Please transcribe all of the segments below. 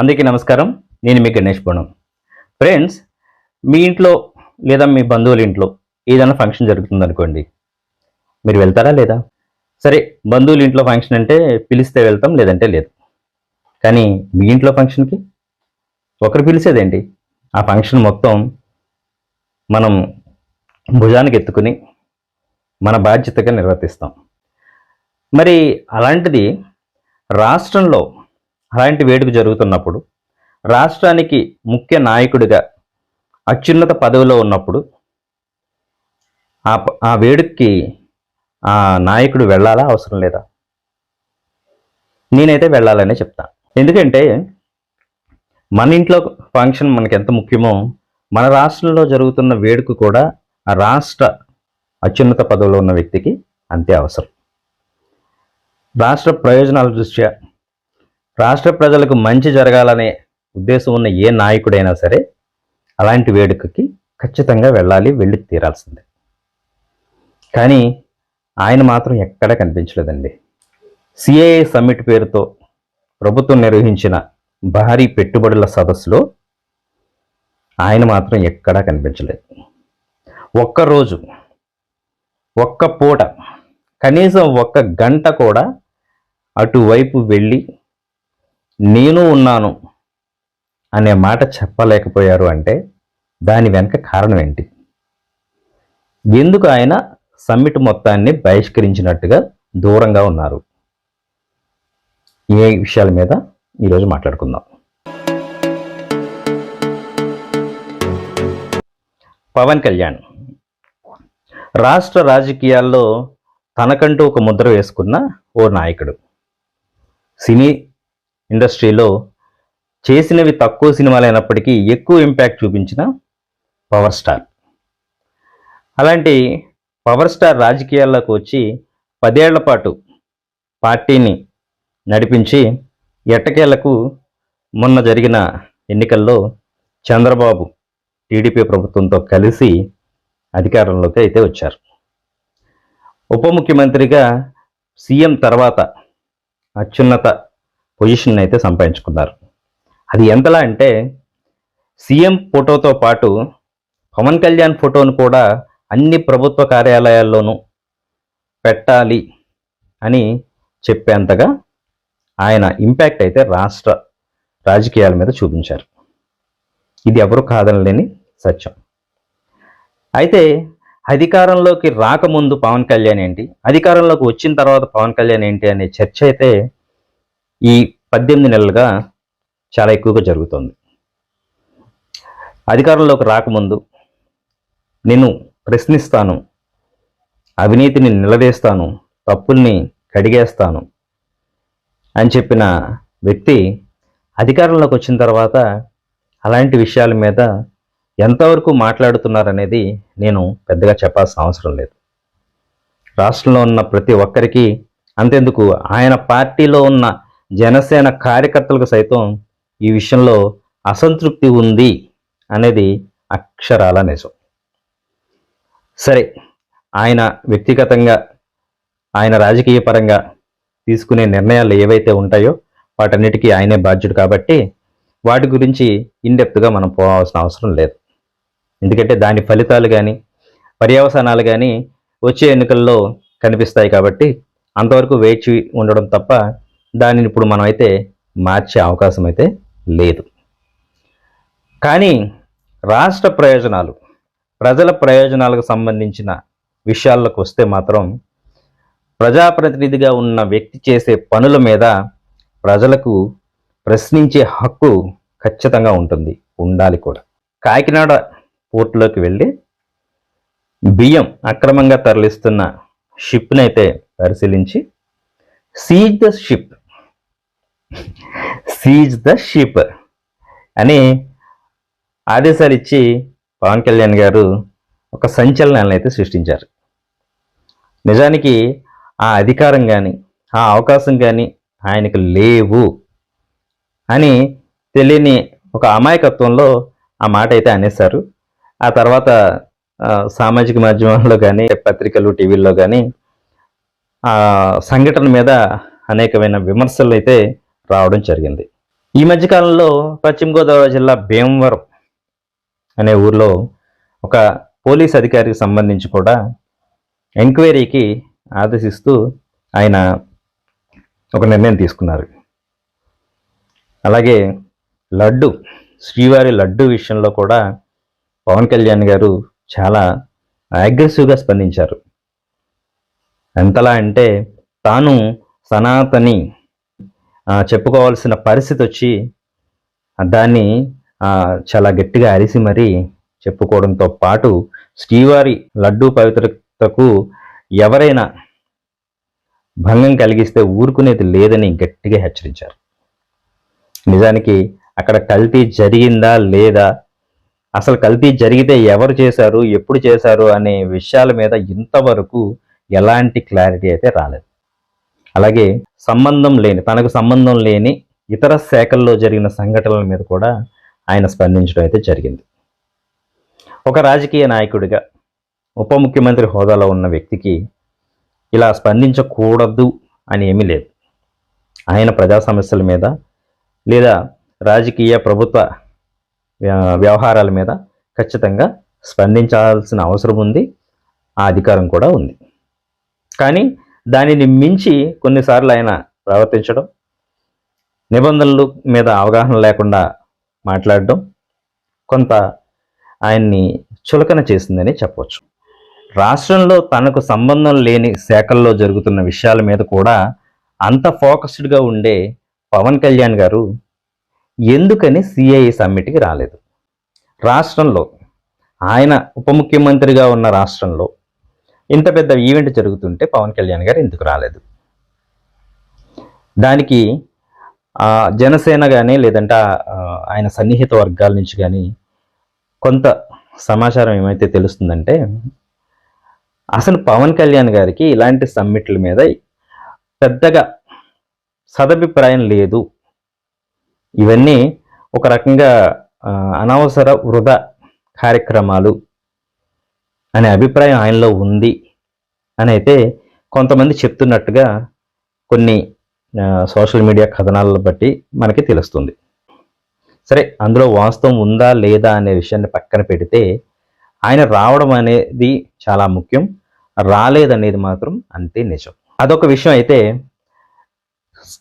అందరికీ నమస్కారం. నేను మీ గణేష్ బోణం ఫ్రెండ్స్ మీ ఇంట్లో లేదా మీ బంధువుల ఇంట్లో ఏదైనా ఫంక్షన్ జరుగుతుంది అనుకోండి మీరు వెళ్తారా లేదా? సరే బంధువుల ఇంట్లో ఫంక్షన్ అంటే పిలిస్తే వెళ్తాం లేదంటే లేదు. కానీ మీ ఇంట్లో ఫంక్షన్కి? ఒకరు పిలిచేదేంటి? ఆ ఫంక్షన్ మొత్తం మనం భుజానికి ఎత్తుకుని మన బాధ్యతగా నిర్వర్తిస్తాం. మరి అలాంటిది రాష్ట్రంలో అలాంటి వేడుక జరుగుతున్నప్పుడు రాష్ట్రానికి ముఖ్య నాయకుడిగా అత్యున్నత పదవిలో ఉన్నప్పుడు ఆ ఆ వేడుకకి ఆ నాయకుడు వెళ్ళాలా అవసరం లేదా? నేనైతే వెళ్ళాలనే చెప్తాను ఎందుకంటే మన ఇంట్లో ఫంక్షన్ మనకి ఎంత ముఖ్యమో మన రాష్ట్రంలో జరుగుతున్న వేడుక కూడా ఆ రాష్ట్ర అత్యున్నత పదవిలో ఉన్న వ్యక్తికి అంతే అవసరం. రాష్ట్ర ప్రయోజనాల దృష్ట్యా రాష్ట్ర ప్రజలకు మంచి జరగాలనే ఉద్దేశం ఉన్న ఏ నాయకుడైనా సరే అలాంటి వేడుకకి ఖచ్చితంగా వెళ్ళాలి వెళ్ళి తీరాల్సిందే. కానీ ఆయన మాత్రం ఎక్కడా కనిపించలేదండి. సిఏఏ సమ్మిట్ పేరుతో ప్రభుత్వం నిర్వహించిన భారీ పెట్టుబడుల సదస్సులో ఆయన మాత్రం ఎక్కడా కనిపించలేదు. ఒక్కరోజు ఒక్క పూట కనీసం ఒక్క గంట కూడా అటువైపు వెళ్ళి నేను ఉన్నాను అనే మాట చెప్పలేకపోయారు అంటే దాని వెనక కారణం ఏంటి? ఎందుకు ఆయన సమ్మిట్ మొత్తాన్ని బహిష్కరించినట్టుగా దూరంగా ఉన్నారు? ఏ విషయాల మీద ఈరోజు మాట్లాడుకుందాం. పవన్ కళ్యాణ్ రాష్ట్ర రాజకీయాల్లో తనకంటూ ఒక ముద్ర వేసుకున్న ఓ నాయకుడు. సినీ ఇండస్ట్రీలో చేసినవి తక్కువ సినిమాలైనప్పటికీ ఎక్కువ ఇంపాక్ట్ చూపించిన పవర్ స్టార్. అలాంటి పవర్ స్టార్ రాజకీయాల్లోకి వచ్చి పదేళ్ళ పాటు పార్టీని నడిపించి ఎట్టకేలకు మొన్న జరిగిన ఎన్నికల్లో చంద్రబాబు టీడీపీ ప్రభుత్వంతో కలిసి అధికారంలోకి అయితే వచ్చారు. ఉప ముఖ్యమంత్రిగా సీఎం తర్వాత అత్యున్నత పొజిషన్ అయితే సంపాదించుకున్నారు. అది ఎంతలా అంటే సీఎం ఫోటోతో పాటు పవన్ కళ్యాణ్ ఫోటోను కూడా అన్ని ప్రభుత్వ కార్యాలయాల్లోనూ పెట్టాలి అని చెప్పేంతగా ఆయన ఇంపాక్ట్ అయితే రాష్ట్ర రాజకీయాల మీద చూపించారు. ఇది ఎవరు కాదనలేని సత్యం. అయితే అధికారంలోకి రాకముందు పవన్ కళ్యాణ్ ఏంటి? అధికారంలోకి వచ్చిన తర్వాత పవన్ కళ్యాణ్ ఏంటి అనే చర్చ అయితే ఈ పద్దెనిమిది నెలలుగా చాలా ఎక్కువగా జరుగుతుంది. అధికారంలోకి రాకముందు నేను ప్రశ్నిస్తాను అవినీతిని నిలదీస్తాను తప్పుల్ని కడిగేస్తాను అని చెప్పిన వ్యక్తి అధికారంలోకి వచ్చిన తర్వాత అలాంటి విషయాల మీద ఎంతవరకు మాట్లాడుతున్నారనేది నేను పెద్దగా చెప్పాల్సిన అవసరం లేదు. రాష్ట్రంలో ఉన్న ప్రతి ఒక్కరికి అంతెందుకు ఆయన పార్టీలో ఉన్న జనసేన కార్యకర్తలకు సైతం ఈ విషయంలో అసంతృప్తి ఉంది అనేది అక్షరాల నిజం. సరే ఆయన వ్యక్తిగతంగా ఆయన రాజకీయ పరంగా తీసుకునే నిర్ణయాలు ఏవైతే ఉంటాయో వాటన్నిటికీ ఆయనే బాధ్యుడు కాబట్టి వాటి గురించి ఇన్డెప్త్గా మనం పోవాల్సిన అవసరం లేదు. ఎందుకంటే దాని ఫలితాలు కానీ పర్యవసానాలు కానీ వచ్చే ఎన్నికల్లో కనిపిస్తాయి కాబట్టి అంతవరకు వేచి ఉండడం తప్ప దానిని ఇప్పుడు మనం అయితే మార్చే అవకాశం అయితే లేదు. కానీ రాష్ట్ర ప్రయోజనాలు ప్రజల ప్రయోజనాలకు సంబంధించిన విషయాల్లోకి వస్తే మాత్రం ప్రజాప్రతినిధిగా ఉన్న వ్యక్తి చేసే పనుల మీద ప్రజలకు ప్రశ్నించే హక్కు ఖచ్చితంగా ఉంటుంది ఉండాలి కూడా. కాకినాడ పోర్టులోకి వెళ్ళి బియ్యం అక్రమంగా తరలిస్తున్న షిప్ని అయితే పరిశీలించి seize the ship seize the ship అని ఆదేశాలు ఇచ్చి పవన్ కళ్యాణ్ గారు ఒక సంచలనాలను అయితే సృష్టించారు. నిజానికి ఆ అధికారం కానీ ఆ అవకాశం కానీ ఆయనకు లేవు అని తెలియని ఒక అమాయకత్వంలో ఆ మాట అయితే అనేశారు. ఆ తర్వాత సామాజిక మాధ్యమాల్లో కానీ పత్రికలు టీవీల్లో కానీ ఆ సంఘటన మీద అనేకమైన విమర్శలు అయితే రావడం జరిగింది. ఈ మధ్యకాలంలో పశ్చిమ గోదావరి జిల్లా భీమవరం అనే ఊర్లో ఒక పోలీస్ అధికారికి సంబంధించి కూడా ఎంక్వైరీకి ఆదేశిస్తూ ఆయన ఒక నిర్ణయం తీసుకున్నారు. అలాగే లడ్డు శ్రీవారి లడ్డు విషయంలో కూడా పవన్ కళ్యాణ్ గారు చాలా అగ్రెసివ్గా స్పందించారు. ఎంతలా అంటే తాను సనాతని చెప్పుకోవాల్సిన పరిస్థితి వచ్చి దాన్ని చాలా గట్టిగా అరిసి మరీ చెప్పుకోవడంతో పాటు శ్రీవారి లడ్డూ పవిత్రతకు ఎవరైనా భంగం కలిగిస్తే ఊరుకునేది లేదని గట్టిగా హెచ్చరించారు. నిజానికి అక్కడ కల్తీ జరిగిందా లేదా అసలు కల్తీ జరిగితే ఎవరు చేశారు ఎప్పుడు చేశారు అనే విషయాల మీద ఇంతవరకు ఎలాంటి క్లారిటీ అయితే రాలేదు. అలాగే సంబంధం లేని తనకు సంబంధం లేని ఇతర శాఖల్లో జరిగిన సంఘటనల మీద కూడా ఆయన స్పందించడం అయితే జరిగింది. ఒక రాజకీయ నాయకుడిగా ఉప ముఖ్యమంత్రి హోదాలో ఉన్న వ్యక్తికి ఇలా స్పందించకూడదు అని ఏమీ లేదు. ఆయన ప్రజా సమస్యల మీద లేదా రాజకీయ ప్రభుత్వ వ్యవహారాల మీద ఖచ్చితంగా స్పందించాల్సిన అవసరం ఉంది ఆ అధికారం కూడా ఉంది. కానీ దానిని మించి కొన్నిసార్లు ఆయన ప్రవర్తించడం నిబంధనలు మీద అవగాహన లేకుండా మాట్లాడడం కొంత ఆయన్ని చులకన చేసిందని చెప్పవచ్చు రాష్ట్రంలో తనకు సంబంధం లేని శాఖల్లో జరుగుతున్న విషయాల మీద కూడా అంత ఫోకస్డ్గా ఉండే పవన్ కళ్యాణ్ గారు ఎందుకని సిఐఏ సమ్మిట్కి రాలేదు? రాష్ట్రంలో ఆయన ఉప ముఖ్యమంత్రిగా ఉన్న రాష్ట్రంలో ఇంత పెద్ద ఈవెంట్ జరుగుతుంటే పవన్ కళ్యాణ్ గారు ఎందుకు రాలేదు? దానికి జనసేన కానీ లేదంటే ఆయన సన్నిహిత వర్గాల నుంచి కానీ కొంత సమాచారం ఏమైతే తెలుస్తుందంటే అసలు పవన్ కళ్యాణ్ గారికి ఇలాంటి సమ్మిట్ల మీద పెద్దగా సదభిప్రాయం లేదు. ఇవన్నీ ఒక రకంగా అనవసర వృధా కార్యక్రమాలు అనే అభిప్రాయం ఆయనలో ఉంది అని అయితే కొంతమంది చెప్తున్నట్టుగా కొన్ని సోషల్ మీడియా కథనాలను బట్టి మనకి తెలుస్తుంది. సరే అందులో వాస్తవం ఉందా లేదా అనే విషయాన్ని పక్కన పెడితే ఆయన రావడం అనేది చాలా ముఖ్యం రాలేదనేది మాత్రం అంతే నిజం. అదొక విషయం అయితే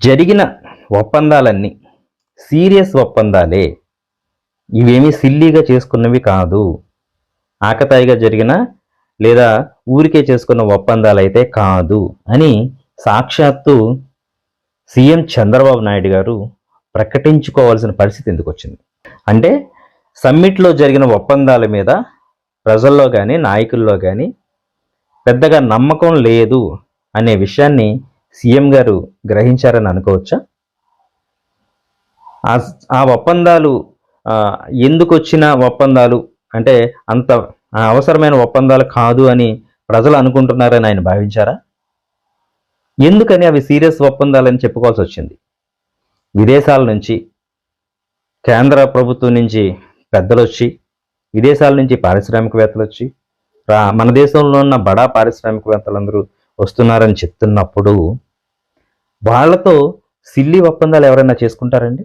జరిగిన ఒప్పందాలన్నీ సీరియస్ ఒప్పందాలే. ఇవేమీ సిల్లీగా చేసుకున్నవి కాదు. ఆకతాయిగా జరిగిన లేదా ఊరికే చేసుకున్న ఒప్పందాలు అయితే కాదు అని సాక్షాత్తు సీఎం చంద్రబాబు నాయుడు గారు ప్రకటించుకోవాల్సిన పరిస్థితి ఎందుకు వచ్చింది? అంటే సమ్మిట్లో జరిగిన ఒప్పందాల మీద ప్రజల్లో కానీ నాయకుల్లో కానీ పెద్దగా నమ్మకం లేదు అనే విషయాన్ని సీఎం గారు గ్రహించారని అనుకోవచ్చా? ఆ ఆ ఒప్పందాలు ఎందుకు వచ్చిన ఒప్పందాలు అంటే అంత అవసరమైన ఒప్పందాలు కాదు అని ప్రజలు అనుకుంటున్నారని ఆయన భావించారా? ఎందుకని అవి సీరియస్ ఒప్పందాలని చెప్పుకోవాల్సి వచ్చింది? విదేశాల నుంచి కేంద్ర ప్రభుత్వం నుంచి పెద్దలు వచ్చి విదేశాల నుంచి పారిశ్రామికవేత్తలు వచ్చి రా మన దేశంలో ఉన్న బడా పారిశ్రామికవేత్తలందరూ వస్తున్నారని చెప్తున్నప్పుడు వాళ్ళతో సిల్లి ఒప్పందాలు ఎవరైనా చేసుకుంటారండి?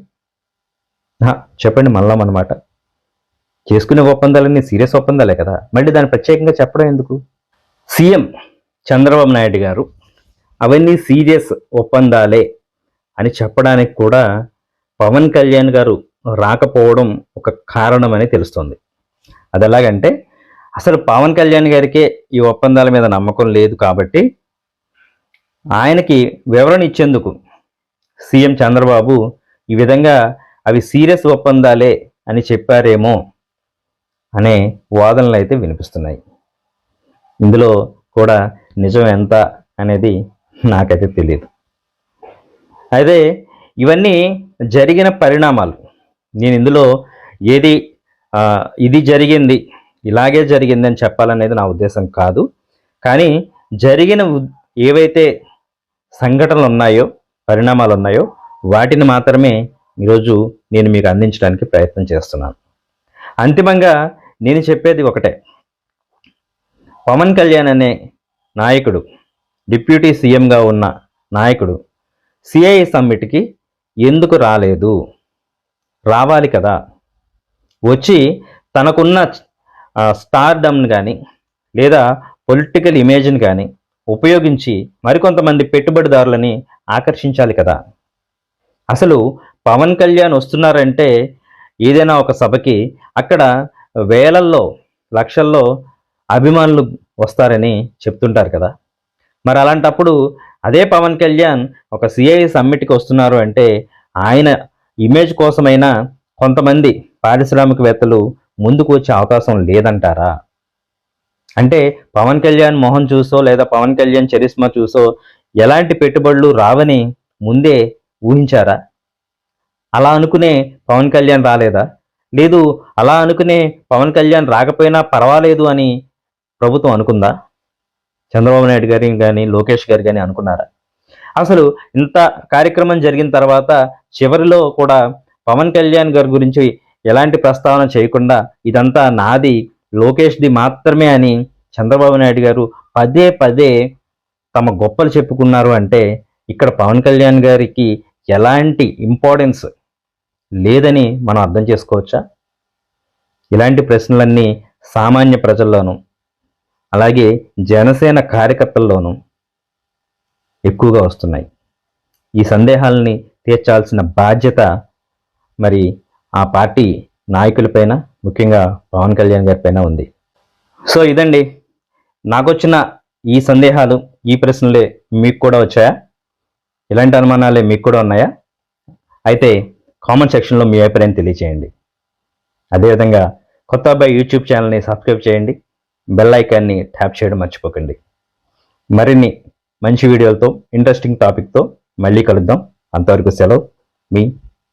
చెప్పండి మల్లం అనమాట చేసుకునే ఒప్పందాలన్నీ సీరియస్ ఒప్పందాలే కదా. మళ్ళీ దాన్ని ప్రత్యేకంగా చెప్పడం ఎందుకు? సీఎం చంద్రబాబు నాయుడు గారు అవన్నీ సీరియస్ ఒప్పందాలే అని చెప్పడానికి కూడా పవన్ కళ్యాణ్ గారు రాకపోవడం ఒక కారణం అని తెలుస్తుంది. అది ఎలాగంటే అసలు పవన్ కళ్యాణ్ గారికే ఈ ఒప్పందాల మీద నమ్మకం లేదు కాబట్టి ఆయనకి వివరణ ఇచ్చేందుకు సీఎం చంద్రబాబు ఈ విధంగా అవి సీరియస్ ఒప్పందాలే అని చెప్పారేమో అనే వాదనలు అయితే వినిపిస్తున్నాయి. ఇందులో కూడా నిజం ఎంత అనేది నాకైతే తెలియదు అయితే ఇవన్నీ జరిగిన పరిణామాలు. నేను ఇందులో ఏది ఇది జరిగింది ఇలాగే జరిగింది అని చెప్పాలనేది నా ఉద్దేశం కాదు. కానీ జరిగిన ఏవైతే సంఘటనలు ఉన్నాయో పరిణామాలు ఉన్నాయో వాటిని మాత్రమే ఈరోజు నేను మీకు అందించడానికి ప్రయత్నం చేస్తున్నాను. అంతిమంగా నేను చెప్పేది ఒకటే. పవన్ కళ్యాణ్ అనే నాయకుడు డిప్యూటీ సీఎంగా ఉన్న నాయకుడు సిఐ సమ్మిట్కి ఎందుకు రాలేదు? రావాలి కదా. వచ్చి తనకున్న స్టార్డమ్ని కానీ లేదా పొలిటికల్ ఇమేజ్ని కానీ ఉపయోగించి మరికొంతమంది పెట్టుబడిదారులని ఆకర్షించాలి కదా. అసలు పవన్ కళ్యాణ్ వస్తున్నారంటే ఏదైనా ఒక సభకి అక్కడ వేలల్లో లక్షల్లో అభిమానులు వస్తారని చెప్తుంటారు కదా. మరి అలాంటప్పుడు అదే పవన్ కళ్యాణ్ ఒక సిఐ సమ్మిట్కి వస్తున్నారు అంటే ఆయన ఇమేజ్ కోసమైనా కొంతమంది పారిశ్రామికవేత్తలు ముందుకు వచ్చే అవకాశం లేదంటారా? అంటే పవన్ కళ్యాణ్ మొహం చూసో లేదా పవన్ కళ్యాణ్ చరిస్మా చూసో ఎలాంటి పెట్టుబడులు రావని ముందే ఊహించారా? అలా అనుకునే పవన్ కళ్యాణ్ రాలేదా? లేదు అలా అనుకునే పవన్ కళ్యాణ్ రాకపోయినా పర్వాలేదు అని ప్రభుత్వం అనుకుందా? చంద్రబాబు నాయుడు గారి కానీ లోకేష్ గారు కానీ అనుకున్నారా? అసలు ఇంత కార్యక్రమం జరిగిన తర్వాత చివరిలో కూడా పవన్ కళ్యాణ్ గారి గురించి ఎలాంటి ప్రస్తావన చేయకుండా ఇదంతా నాది లోకేష్ది మాత్రమే అని చంద్రబాబు నాయుడు గారు పదే పదే తమ గొప్పలు చెప్పుకున్నారు అంటే ఇక్కడ పవన్ కళ్యాణ్ గారికి ఎలాంటి ఇంపార్టెన్స్ లేదని మనం అర్థం చేసుకోవచ్చా? ఇలాంటి ప్రశ్నలన్నీ సామాన్య ప్రజల్లోనూ అలాగే జనసేన కార్యకర్తల్లోనూ ఎక్కువగా వస్తున్నాయి. ఈ సందేహాలని తీర్చాల్సిన బాధ్యత మరి ఆ పార్టీ నాయకులపైన ముఖ్యంగా పవన్ కళ్యాణ్ గారి పైన ఉంది. సో ఇదండి. నాకొచ్చిన ఈ సందేహాలు ఈ ప్రశ్నలే మీకు కూడా వచ్చాయా? ఇలాంటి అనుమానాలే మీకు కూడా ఉన్నాయా? అయితే కామెంట్ సెక్షన్లో మీ అభిప్రాయం తెలియచేయండి. అదేవిధంగా కొత్త అబ్బాయి యూట్యూబ్ ఛానల్ని సబ్స్క్రైబ్ చేయండి. బెల్ ఐకాన్ని ట్యాప్ చేయడం మర్చిపోకండి. మరిన్ని మంచి వీడియోలతో ఇంట్రెస్టింగ్ టాపిక్తో మళ్ళీ కలుద్దాం. అంతవరకు సెలవు. మీ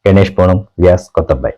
గణేష్ పోణం వ్యాస్ కొత్త అబ్బాయి.